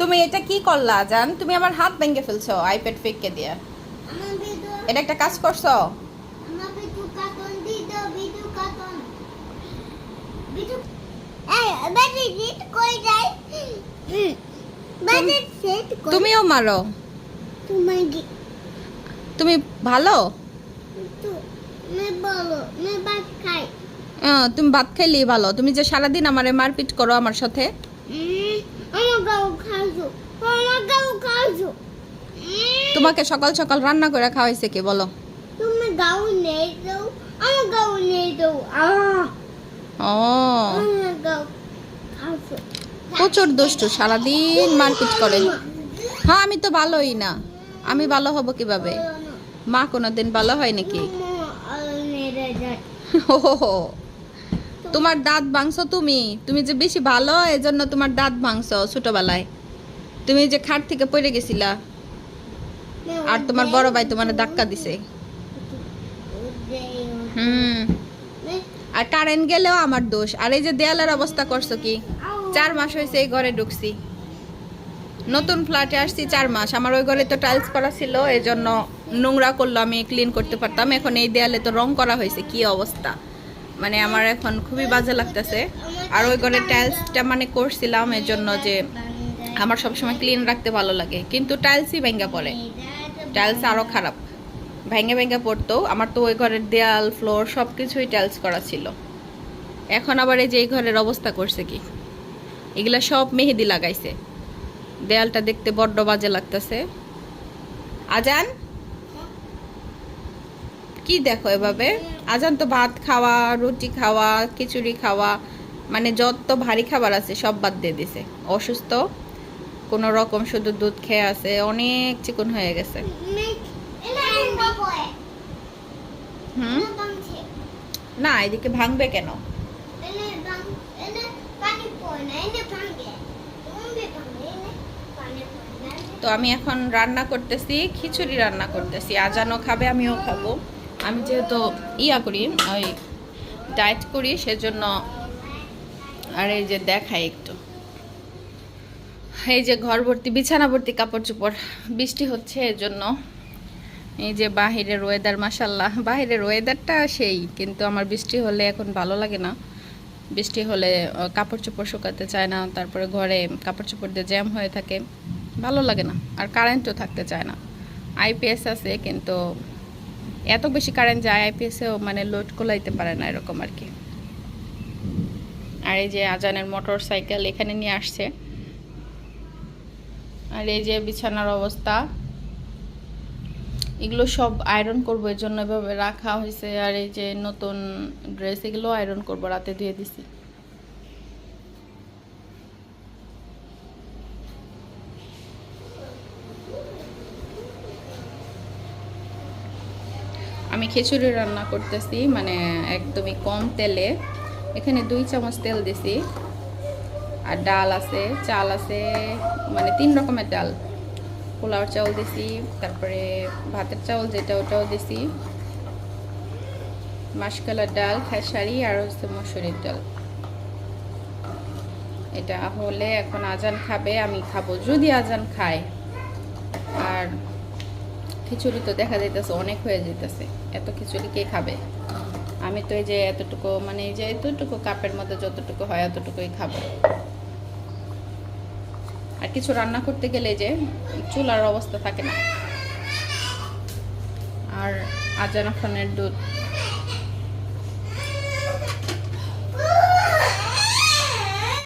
তুমি এটা কি করলা জান? তুমি আমার হাত ভেঙে ফেলছো আইপ্যাড ফেককে দিয়ে। এটা একটা কাজ করছ? তুমিও মারো। তুমি ভালো? তুমি ভাত খাইলেই ভালো। তুমি যে সারাদিন আমারে মারপিট করো আমার সাথে তোমাকে সকাল সকাল রান্না করে খাওয়াইছে কে বলো। তুমি গাও নেই দাও আমার গাও নেই দাও ও। প্রচুর দুষ্টু সারাদিন মারপিট করে। হ্যাঁ আমি তো ভালোই না। আমি ভালো হব কীভাবে? মা কোনোদিন ভালো হয় নাকি? হো। তোমার দাঁত ভাঙছো তুমি? তুমি যে বেশি ভালো এজন্য তোমার দাঁত ভাঙছো ছোটবেলায়। তুমি যে খাট থেকে পড়ে গেছিলা। আর তোমার বড় ভাই তোমার ধাক্কা দিছে। হুম। আর কারেন্ট গেলেও আমার দোষ। আর এই যে দেয়ালের অবস্থা করছ কি? চার মাস হয়েছে এই ঘরে ঢুকছি। নতুন ফ্ল্যাটে আসছি চার মাস। আমার ওই ঘরে তো টাইলস করা ছিল এই জন্য নোংরা করল, আমি ক্লিন করতে পারতাম। এখন এই দেয়ালে তো রং করা হয়েছে, কি অবস্থা? মানে আমার এখন খুবই বাজে লাগতেছে। আর ওই ঘরে টাইলসটা মানে করছিলাম এর জন্য যে আমার সবসময় ক্লিন রাখতে ভালো লাগে। কিন্তু টাইলসই ভেঙ্গা পড়ে। টাইলস আরও খারাপ। ভেঙে ভেঙে পড়তো, আমার তো ওই ঘরের দেয়াল ফ্লোর সব কিছুই টাইলস করা ছিল। এখন আবার এই যে এই ঘরের অবস্থা করছে কি? এগুলা সব মেহেদি লাগাইছে। দেয়ালটা দেখতে বড্ড বাজে লাগতেছে। আজান? কি দেখো এভাবে? আজান তো ভাত খাওয়া, রুটি খাওয়া, খিচুড়ি খাওয়া মানে যত ভারী খাবার আছে সব বাদ দিয়ে দিছে। অসুস্থ? কোনো রকম শুধু দুধ খেয়ে আছে, অনেক চিকন হয়ে গেছে। না, এদিকে ভাঙবে কেন? তো আমি এখন রান্না করতেছি, খিচুড়ি রান্না করতেছি। আজানও খাবে, আমিও খাব। আমি যেহেতু ইয়া করি, ওই ডায়েট করি, সেজন্য আর এই যে দেখাই একটু। এই যে ঘর ভর্তি, বিছানা ভর্তি, কাপড় চোপড়। বৃষ্টি হচ্ছে এর জন্য। এই যে বাহিরের ওয়েদার মাসাল্লাহ বাহিরের ওয়েদারটা সেই, কিন্তু আমার বৃষ্টি হলে এখন ভালো লাগে না। বৃষ্টি হলে কাপড় চোপড় শুকাতে চায় না, তারপরে ঘরে কাপড় চোপড় দিয়ে জ্যাম হয়ে থাকে। ভালো লাগে না, আর কারেন্টও থাকতে চায় না। আইপিএস আছে, কিন্তু এত বেশি কারেন্ট যায় আইপিএসেও মানে লোড কোলাইতে পারে না, এরকম আর কি। আর এই যে আজানের মোটর সাইকেল এখানে নিয়ে আসছে। আর এই যে বিছানার অবস্থা, এগুলো সব আয়রন করব, এর জন্য এভাবে রাখা হয়েছে। আর এই যে নতুন ড্রেস এগুলো আয়রন করব, রাতে ধুয়ে দিছি। আমি খিচুড়ি রান্না করতেছি মানে একদমই কম তেলে। এখানে দুই চামচ তেল দিছি। আর ডাল আছে, চাল আছে মানে তিন রকমের ডাল। পোলাওর চাউল দিছি, তারপরে ভাতের চাউল যেটা ওটাও দিছি। মাসকালার ডাল, খেসারি আর হচ্ছে মসুরির ডাল। এটা হলে এখন আজান খাবে, আমি খাব। যদি আজান খায়, আর খিচুড়ি তো দেখা যাইতেছে, অনেক হয়ে যাইতেছে। এত খিচুড়ি কে খাবে? আমি তো এই যে এতটুকু মানে এই যে এতটুকু কাপের মধ্যে যতটুকু হয় এতটুকুই খাব। আর কিছু রান্না করতে গেলে যে চুলার অবস্থা থাকে না। আর আজানা খানের দুধ।